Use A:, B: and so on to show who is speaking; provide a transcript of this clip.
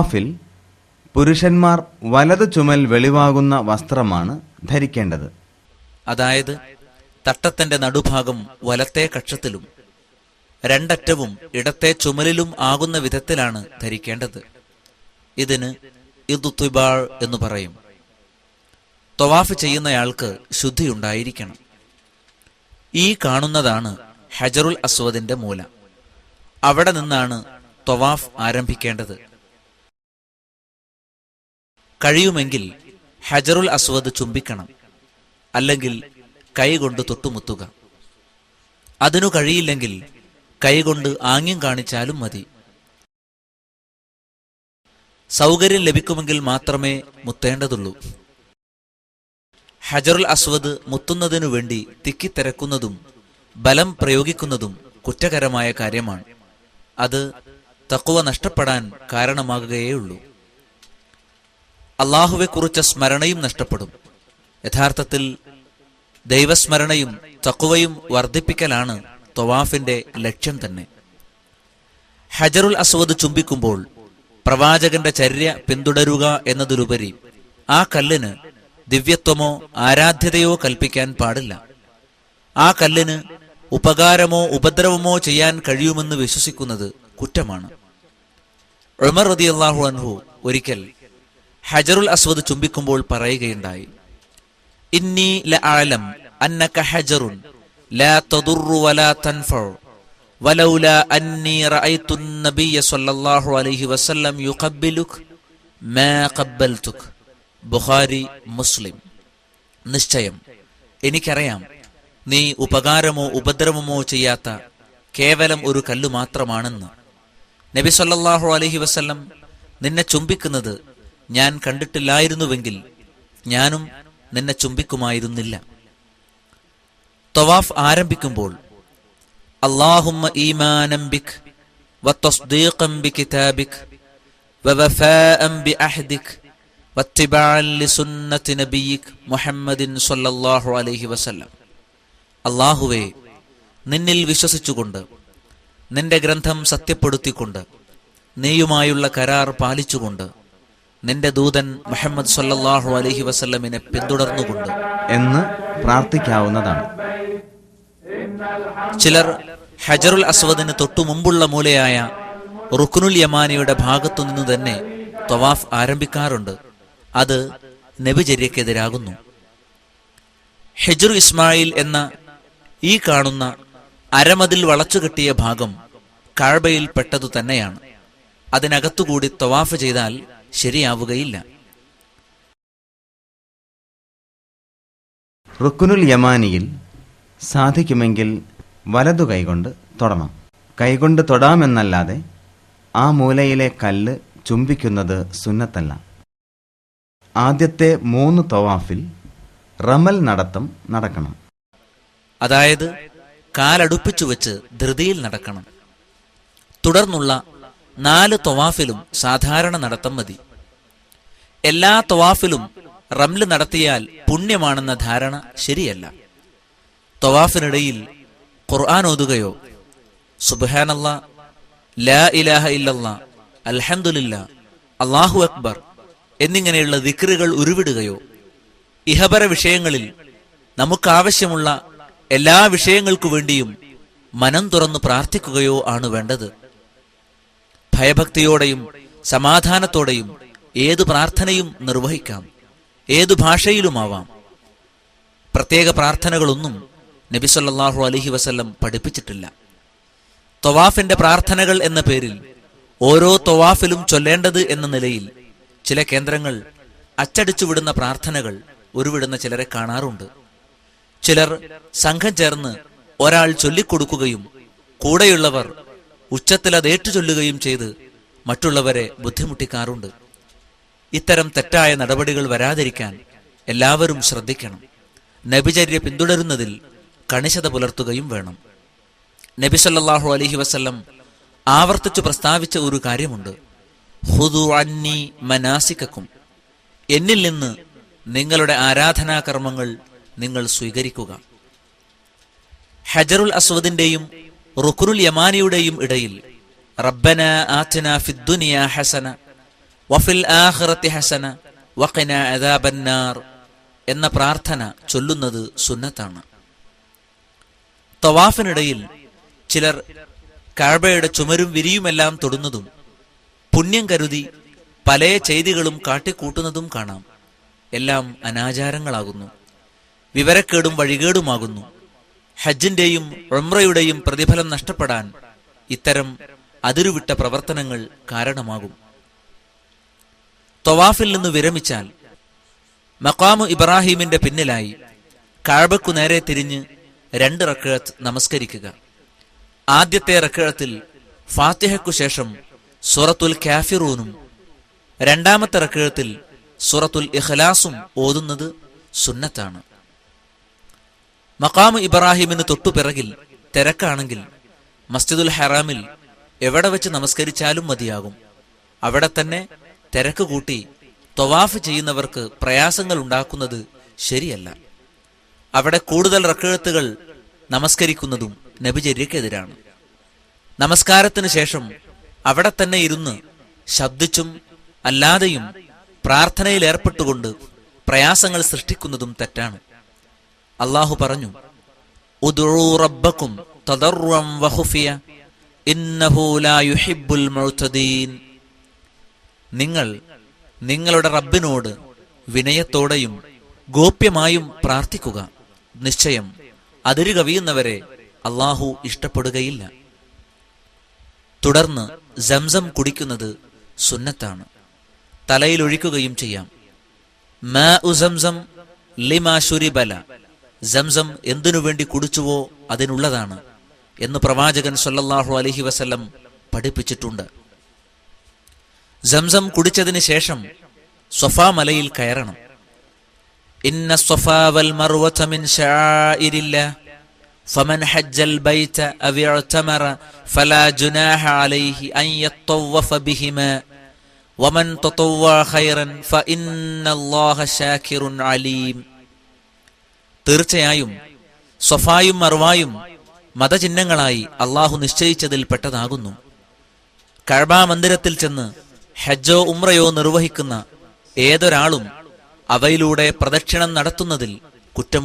A: തവാഫിൽ പുരുഷന്മാർ വലത് ചുമൽ വെളിവാകുന്ന വസ്ത്രമാണ് ധരിക്കേണ്ടത്.
B: അതായത് തട്ടത്തിന്റെ നടുഭാഗം വലത്തെ കക്ഷത്തിലും രണ്ടറ്റവും ഇടത്തെ ചുമലിലും ആകുന്ന വിധത്തിലാണ് ധരിക്കേണ്ടത്. ഇതിന് ഇദുത്തുബാൾ എന്ന് പറയും. തൊവാഫ് ചെയ്യുന്നയാൾക്ക് ശുദ്ധിയുണ്ടായിരിക്കണം. ഈ കാണുന്നതാണ് ഹജറുൽ അസ്വദിന്റെ മൂല. അവിടെ നിന്നാണ് തൊവാഫ് ആരംഭിക്കേണ്ടത്. കഴിയുമെങ്കിൽ ഹജറുൽ അസ്വദ് ചുംബിക്കണം. അല്ലെങ്കിൽ കൈകൊണ്ട് തൊട്ടുമുത്തുക. അതിനു കഴിയില്ലെങ്കിൽ കൈകൊണ്ട് ആംഗ്യം കാണിച്ചാലും മതി. സൗകര്യം ലഭിക്കുമെങ്കിൽ മാത്രമേ മുത്തേണ്ടതുള്ളൂ. ഹജറുൽ അസ്വദ് മുത്തുന്നതിനു വേണ്ടി തിക്കിത്തിരക്കുന്നതും ബലം പ്രയോഗിക്കുന്നതും കുറ്റകരമായ കാര്യമാണ്. അത് തക്കുവ നഷ്ടപ്പെടാൻ കാരണമാകുകയേയുള്ളൂ. അള്ളാഹുവെക്കുറിച്ച സ്മരണയും നഷ്ടപ്പെടും. യഥാർത്ഥത്തിൽ ദൈവസ്മരണയും തക്കുവയും വർദ്ധിപ്പിക്കലാണ് തൊവാഫിന്റെ ലക്ഷ്യം തന്നെ. ഹജറുൽ അസ്വദ് ചുംബിക്കുമ്പോൾ പ്രവാചകന്റെ ചര്യ പിന്തുടരുക എന്നതിലുപരി ആ കല്ലിന് ദിവ്യത്വമോ ആരാധ്യതയോ കൽപ്പിക്കാൻ പാടില്ല. ആ കല്ലിന് ഉപകാരമോ ഉപദ്രവമോ ചെയ്യാൻ കഴിയുമെന്ന് വിശ്വസിക്കുന്നത് കുറ്റമാണ്. ഉമർ റതിയല്ലാഹു അൻഹു ഒരിക്കൽ ഹജറുൽ അസ്വദ് ചുംബിക്കുമ്പോൾ പറയുകയുണ്ടായി ഇന്നി ല ആലം അന്നക ഹജറുൻ ലാ തദുറു വലാ തൻഫഉ വലൗല അന്നി റഅയ്തു നബിയ സ്വല്ലല്ലാഹു അലൈഹി വസല്ലം യുഖബ്ബിലുക മാ ഖബ്ബൽതുക. ബുഖാരി മുസ്ലിം. നിശ്ചയം. എനിക്കറിയാം നീ ഉപകാരമോ ഉപദ്രവമോ ചെയ്യാത്ത കേവലം ഒരു കല്ലു മാത്രമാണെന്ന്. നബി സല്ലല്ലാഹു അലൈഹി വസല്ലം നിന്നെ ചുംബിക്കുന്നത് ഞാൻ കണ്ടിട്ടില്ലായിരുന്നുവെങ്കിൽ ഞാനും നിന്നെ ചുംബിക്കുമായിരുന്നില്ല. തവാഫ് ആരംഭിക്കുമ്പോൾ ഈമാനം അള്ളാഹുവേ നിന്നിൽ വിശ്വസിച്ചുകൊണ്ട് നിന്റെ ഗ്രന്ഥം സത്യപ്പെടുത്തിക്കൊണ്ട് നീയുമായുള്ള കരാർ പാലിച്ചുകൊണ്ട് നിന്റെ ദൂതൻ മുഹമ്മദ് സല്ലാഹു അലഹി വസല്ലമിനെ പിന്തുടർന്നുകൊണ്ട്
A: എന്ന് പ്രാർത്ഥിക്കാവുന്നതാണ്.
B: ചിലർ ഹജറുൽ അസ്വദിന് തൊട്ടു മുമ്പുള്ള മൂലയായ റുക്കുനുൽ യമാനിയുടെ ഭാഗത്തു നിന്ന് തന്നെ തവാഫ് ആരംഭിക്കാറുണ്ട്. അത് നബിചര്യക്കെതിരാകുന്നു. ഹെജറു ഇസ്മായിൽ എന്ന ഈ കാണുന്ന അരമതിൽ വളച്ചുകെട്ടിയ ഭാഗം കാഴ്ബയിൽ പെട്ടതു തന്നെയാണ്. അതിനകത്തുകൂടി തവാഫ് ചെയ്താൽ ശരിയാവുകയില്ല.
A: റുക്കുനുൽ യമാനിയിൽ സാധിക്കുമെങ്കിൽ വലതു കൈകൊണ്ട് തൊടണം. കൈകൊണ്ട് തൊടാമെന്നല്ലാതെ ആ മൂലയിലെ കല്ല് ചുംബിക്കുന്നത് സുന്നത്തല്ല. ആദ്യത്തെ മൂന്ന് തൊവാഫിൽ റമൽ നടത്തം നടക്കണം.
B: അതായത് കാലടുപ്പിച്ചു വെച്ച് ധൃതിയിൽ നടക്കണം. തുടർന്നുള്ള നാല് തൊവാഫിലും സാധാരണ നടത്തം മതി. എല്ലാ തൊവാഫിലും റംൽ നടത്തിയാൽ പുണ്യമാണെന്ന ധാരണ ശരിയല്ല. തൊവാഫിനിടയിൽ ഖുർആൻ ഓതുകയോ സുബാനല്ല ലാ ഇലാഹ ഇല്ലല്ല അൽഹന്ദില്ല അള്ളാഹു അക്ബർ എന്നിങ്ങനെയുള്ള ദിക്റുകൾ ഉരുവിടുകയോ ഇഹപര വിഷയങ്ങളിൽ നമുക്കാവശ്യമുള്ള എല്ലാ വിഷയങ്ങൾക്കു വേണ്ടിയും മനം തുറന്നു പ്രാർത്ഥിക്കുകയോ ആണ് വേണ്ടത്. ഭയഭക്തിയോടെയും സമാധാനത്തോടെയും ഏതു പ്രാർത്ഥനയും നിർവഹിക്കാം. ഏതു ഭാഷയിലുമാവാം. പ്രത്യേക പ്രാർത്ഥനകളൊന്നും നബിസല്ലാഹു അലഹി വസല്ലം പഠിപ്പിച്ചിട്ടില്ല. തൊവാഫിന്റെ പ്രാർത്ഥനകൾ എന്ന പേരിൽ ഓരോ തൊവാഫിലും ചൊല്ലേണ്ടത് എന്ന നിലയിൽ ചില കേന്ദ്രങ്ങൾ അച്ചടിച്ചു വിടുന്ന പ്രാർത്ഥനകൾ ഉരുവിടുന്ന ചിലരെ കാണാറുണ്ട്. ചിലർ സംഘം ചേർന്ന് ഒരാൾ ചൊല്ലിക്കൊടുക്കുകയും കൂടെയുള്ളവർ ഉച്ചത്തിൽ അത് ഏറ്റുചൊല്ലുകയും ചെയ്ത് മറ്റുള്ളവരെ ബുദ്ധിമുട്ടിക്കാറുണ്ട്. ഇത്തരം തെറ്റായ നടപടികൾ വരാതിരിക്കാൻ എല്ലാവരും ശ്രദ്ധിക്കണം. നബിചര്യ പിന്തുടരുന്നതിൽ കണിശത പുലർത്തുകയും വേണം. നബി സല്ലല്ലാഹു അലഹി വസ്ല്ലം ആവർത്തിച്ചു പ്രസ്താവിച്ച ഒരു കാര്യമുണ്ട്. ഹുദു അന്നി മനാസിക്കും എന്നിൽ നിന്ന് നിങ്ങളുടെ ആരാധനാകർമ്മങ്ങൾ നിങ്ങൾ സ്വീകരിക്കുക. ഹജറുൽ അസ്വദിന്റെയും റുക്കുനുൽ യമാനിയുടെയും ഇടയിൽ. റബ്ബന ആത്തിന ഫിദ്ദുനിയ ഹസന വഫിൽ ആഹ്റത്തി ഹസന വഖന അദാബന്നാർ എന്ന പ്രാർത്ഥന ചൊല്ലുന്നത് സുന്നത്താണ്. തവാഫിനിടയിൽ ചിലർ കാഴ്ബയുടെ ചുമരും വിരിയുമെല്ലാം തൊടുന്നതും പുണ്യം കരുതി പല ചെയ്തികളും കാട്ടിക്കൂട്ടുന്നതും കാണാം. എല്ലാം അനാചാരങ്ങളാകുന്നു. വിവരക്കേടും വഴികേടുമാകുന്നു. ഹജ്ജിന്റെയും ഉംറയുടെയും പ്രതിഫലം നഷ്ടപ്പെടാൻ ഇത്തരം അതിരുവിട്ട പ്രവർത്തനങ്ങൾ കാരണമാകും. തൊവാഫിൽ നിന്ന് വിരമിച്ചാൽ മക്കാമു ഇബ്രാഹീമിന്റെ പിന്നിലായി കാഴ്ബക്കു നേരെ തിരിഞ്ഞ് രണ്ട് റക്കഴത്ത് നമസ്കരിക്കുക. ആദ്യത്തെ റക്കഴത്തിൽ ഫാത്തിഹയ്ക്കു ശേഷം സുറത്തുൽ കാഫിറൂനും രണ്ടാമത്തെ റക്കഴത്തിൽ സുറത്തുൽ ഇഖ്ലാസും ഓതുന്നത് സുന്നത്താണ്. മക്കാമു ഇബ്രാഹിമിന് തൊട്ടുപിറകിൽ തിരക്കാണെങ്കിൽ മസ്ജിദുൽ ഹറാമിൽ എവിടെ വെച്ച് നമസ്കരിച്ചാലും മതിയാകും. അവിടെ തന്നെ തിരക്ക് കൂട്ടി തൊവാഫ് ചെയ്യുന്നവർക്ക് പ്രയാസങ്ങൾ ഉണ്ടാക്കുന്നത് ശരിയല്ല. അവിടെ കൂടുതൽ റക്കഴത്തുകൾ നമസ്കരിക്കുന്നതും നബിചര്യക്കെതിരാണ്. നമസ്കാരത്തിന് ശേഷം അവിടെ തന്നെ ഇരുന്ന് ശബ്ദിച്ചും അല്ലാതെയും പ്രാർത്ഥനയിൽ ഏർപ്പെട്ടുകൊണ്ട് പ്രയാസങ്ങൾ സൃഷ്ടിക്കുന്നതും തെറ്റാണ്. അള്ളാഹു പറഞ്ഞു മുഅ്തദീൻ. നിങ്ങൾ നിങ്ങളുടെ റബ്ബിനോട് വിനയത്തോടെയും ഗോപ്യമായും പ്രാർത്ഥിക്കുക. നിശ്ചയം അതിരു കവിയുന്നവരെ അള്ളാഹു ഇഷ്ടപ്പെടുകയില്ല. തുടർന്ന് സംസം കുടിക്കുന്നത് സുന്നത്താണ്. തലയിലൊഴിക്കുകയും ചെയ്യാം. മാ ഉസംസം ലിമാശുരി ലിമാ ശുരിബല. സംസം എന്തിനു വേണ്ടി കുടിച്ചുവോ അതിനുള്ളതാണ് എന്ന് പ്രവാചകൻ സല്ലല്ലാഹു അലൈഹി വസല്ലം പഠിപ്പിച്ചിട്ടുണ്ട് സംസം കുടിച്ചതിന് ശേഷം സ്വഫാ മലയിൽ കയറണം ഇന്ന സ്വഫാ വൽ മർവത മിൻ ശആഇരില്ലാഹ് فمن حج البيت أو اعتمر فلا جناح عليه أن يطوف بهما ومن تطوع خيرا فإن الله شاكر عليم തീർച്ചയായും സ്വഫായും മർവായും മതചിഹ്നങ്ങളായി അള്ളാഹു നിശ്ചയിച്ചതിൽ പെട്ടതാകുന്നു. കഴബാ മന്ദിരത്തിൽ ചെന്ന് ഹജ്ജോ ഉമ്രയോ നിർവഹിക്കുന്ന ഏതൊരാളും അവയിലൂടെ പ്രദക്ഷിണം നടത്തുന്നതിൽ കുറ്റം